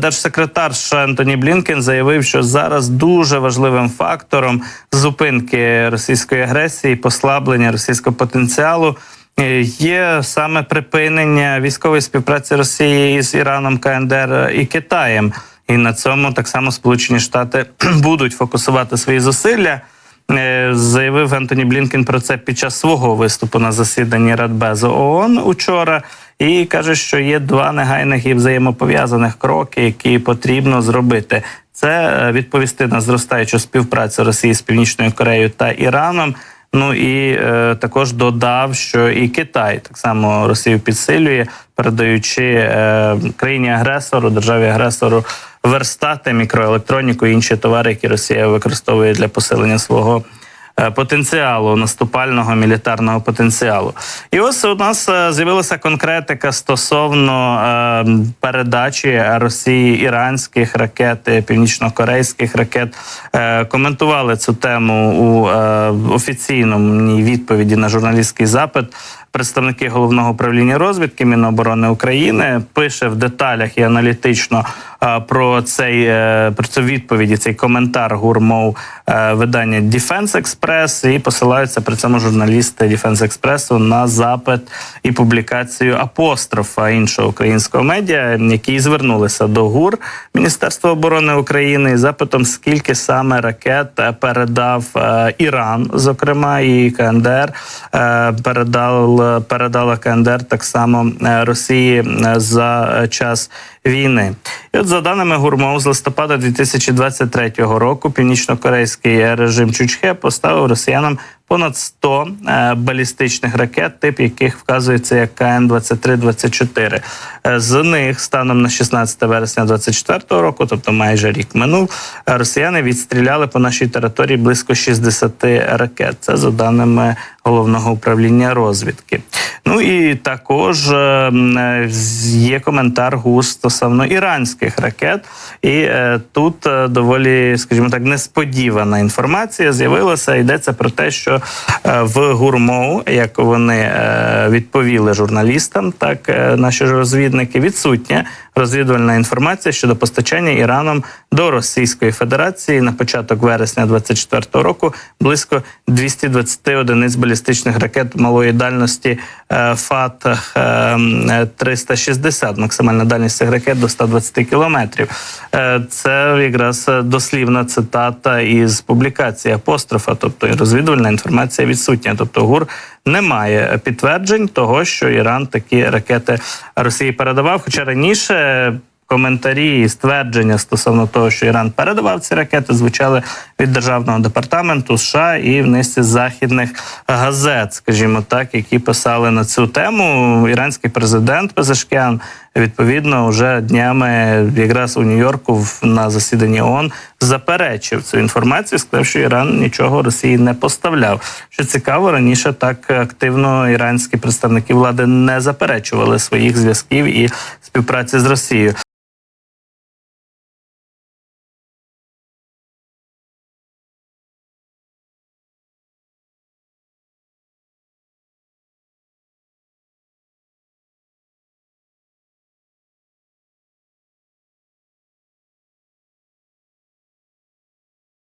Держсекретар Ентоні Блінкен заявив, що зараз дуже важливим фактором зупинки російської агресії, послаблення російського потенціалу е, є саме припинення військової співпраці Росії з Іраном, КНДР і Китаєм. І на цьому так само Сполучені Штати будуть фокусувати свої зусилля. Е, Заявив Ентоні Блінкен про це під час свого виступу на засіданні Радбезу ООН учора. І каже, що є два негайних і взаємопов'язаних кроки, які потрібно зробити. Це е, відповісти на зростаючу співпрацю Росії з Північною Кореєю та Іраном. Ну і е, також додав, що і Китай так само Росію підсилює, передаючи е, країні агресору, державі агресору верстати, мікроелектроніку і інші товари, які Росія використовує для посилення свого потенціалу, наступального мілітарного потенціалу. І ось у нас е, з'явилася конкретика стосовно е, передачі Росії іранських ракет, е, північно-корейських ракет. Е, коментували цю тему у е, офіційному відповіді на журналістський запит. Представники головного управління розвідки Міноборони України пише в деталях і аналітично е, про цей е, про цю відповіді, цей коментар гурмов е, видання Defense Express. І посилаються при цьому журналісти Defense Express на запит і публікацію апострофа іншого українського медіа, які звернулися до ГУР Міністерства оборони України із запитом, скільки саме ракет передав Іран, зокрема і КНДР е, передав передала КНДР так само е, Росії е, за е, час війни. І от за даними Гурмов, з листопада 2023 року північно-корейський режим Чучхе поставив росіянам понад 100 е, балістичних ракет, тип яких вказується як КН-23-24. Е, З них станом на 16 вересня 2024 року, тобто майже рік минув, е, росіяни відстріляли по нашій території близько 60 ракет. Це за даними головного управління розвідки. Ну і також е, е, є коментар ГУС стосовно іранських ракет, і е, тут доволі, скажімо так, несподівана інформація з'явилася. Йдеться про те, що в гурмоу, як вони відповіли журналістам, так наші розвідники відсутня розвідувальна інформація щодо постачання Іраном до Російської Федерації на початок вересня 2024 року близько 220 одиниць балістичних ракет малої дальності е, ФАТ е, 360. Максимальна дальність цих ракет до 120 кілометрів. Е, Це якраз дослівна цитата із публікації апострофа, тобто розвідувальна інформація відсутня. Тобто ГУР немає підтверджень того, що Іран такі ракети Росії передавав. Хоча раніше коментарі і ствердження стосовно того, що Іран передавав ці ракети, звучали від державного департаменту США і в низці західних газет, скажімо так, які писали на цю тему. Іранський президент Пезешкян відповідно вже днями якраз у Нью-Йорку на засіданні ООН заперечив цю інформацію, сказав, що Іран нічого Росії не поставляв. Що цікаво, раніше так активно іранські представники влади не заперечували своїх зв'язків і співпраці з Росією.